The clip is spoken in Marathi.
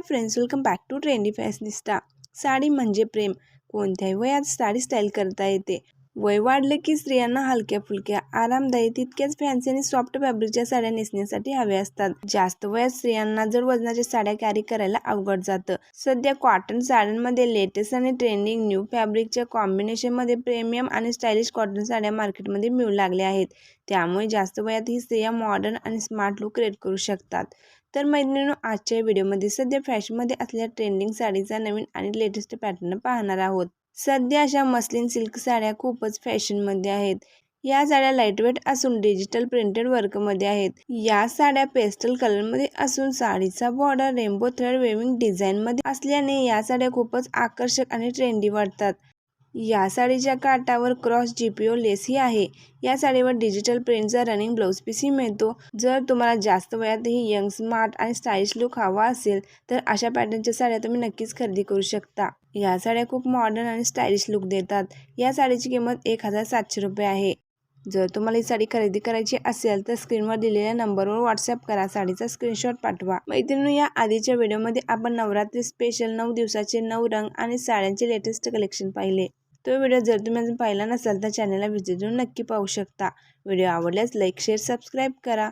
Hi friends welcome back to trendy fashionista sari म्हणजे प्रेम. कोणत्याही वयात साडी स्टाईल करता येते. वय वाढले की स्त्रियांना हलक्या फुलक्या आरामदायी तितक्याच फॅन्सी आणि सॉफ्ट फॅब्रिकच्या साड्या नेसण्यासाठी हव्या असतात. जास्त वयात स्त्रियांना जर वजनाच्या साड्या कॅरी करायला अवघड जातं. सध्या कॉटन साड्यांमध्ये लेटेस्ट आणि ट्रेंडिंग न्यू फॅब्रिकच्या कॉम्बिनेशनमध्ये प्रीमियम आणि स्टायलिश कॉटन साड्या मार्केटमध्ये मिळू लागल्या आहेत. त्यामुळे जास्त वयात ही स्त्रिया मॉडर्न आणि स्मार्ट लुक क्रिएट करू शकतात. तर मैत्रिणींनो आजच्या व्हिडिओमध्ये सध्या फॅशनमध्ये असलेल्या ट्रेंडिंग साडीचा नवीन आणि लेटेस्ट पॅटर्न पाहणार आहोत. सध्या अशा मस्लिन सिल्क साड्या खूपच फॅशनमध्ये आहेत. या साड्या लाईटवेट असून डिजिटल प्रिंटेड वर्कमध्ये आहेत. या साड्या पेस्टल कलरमध्ये असून साडीचा बॉर्डर रेनबो थ्रेड वेविंग डिझाईनमध्ये असल्याने या साड्या खूपच आकर्षक आणि ट्रेंडी वाटतात. या साडीच्या काठावर क्रॉस जीपीओ लेसही आहे. या साडीवर डिजिटल प्रिंटचा रनिंग ब्लाऊज पीसही मिळतो. जर तुम्हाला जास्त वयातही यंग स्मार्ट आणि स्टाईलिश लुक हवा असेल तर अशा पॅटर्नच्या साड्या तुम्ही नक्कीच खरेदी करू शकता. या साड्या खूप मॉडर्न आणि स्टाईलिश लुक देतात. या साडीची किंमत एक हजार सातशे रुपये आहे. जर तुम्हाला ही साडी खरेदी करायची असेल तर स्क्रीनवर दिलेल्या नंबरवर व्हॉट्सअप करा. साडीचा स्क्रीनशॉट पाठवा. मैत्रिणी या आधीच्या व्हिडिओमध्ये आपण नवरात्री स्पेशल नऊ दिवसाचे नऊ रंग आणि साड्यांचे लेटेस्ट कलेक्शन पाहिले. तो व्हिडिओ जर तुम्ही अजून पाहिला नसाल तर चॅनलला व्हिजिट देऊन नक्की पाहू शकता. व्हिडिओ आवडल्यास लाईक शेअर सबस्क्राईब करा.